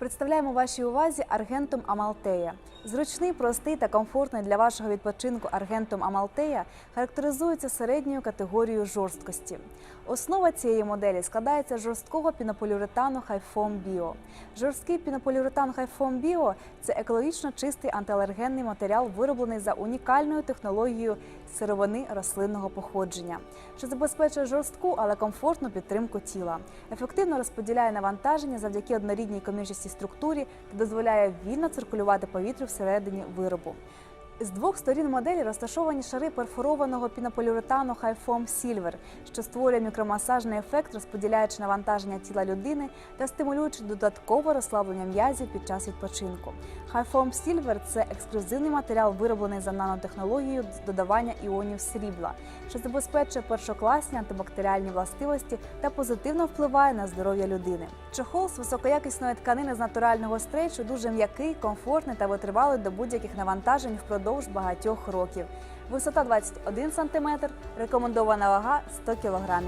Представляємо вашій увазі Аргентум Амалтея. Зручний, простий та комфортний для вашого відпочинку Аргентум Амалтея характеризується середньою категорією жорсткості. Основа цієї моделі складається з жорсткого пінополіуретану Хайфом Біо. Жорсткий пінополіуретан Хайфом Біо це екологічно чистий антиалергенний матеріал, вироблений за унікальною технологією сировини рослинного походження, що забезпечує жорстку, але комфортну підтримку тіла, ефективно розподіляє навантаження завдяки однорідній комірчастій структурі та дозволяє вільно циркулювати повітрю всередині виробу. З двох сторін моделі розташовані шари перфорованого пінополіуретану Hi-Foam Silver, що створює мікромасажний ефект, розподіляючи навантаження тіла людини та стимулюючи додаткове розслаблення м'язів під час відпочинку. Hi-Foam Silver – це ексклюзивний матеріал, вироблений за нанотехнологією з додавання іонів срібла, що забезпечує першокласні антибактеріальні властивості та позитивно впливає на здоров'я людини. Чохол з високоякісної тканини з натурального стрейчу дуже м'який, комфортний та витривалий до будь-яких навантажень впродовж багатьох років. Висота 21 см, рекомендована вага 100 кг.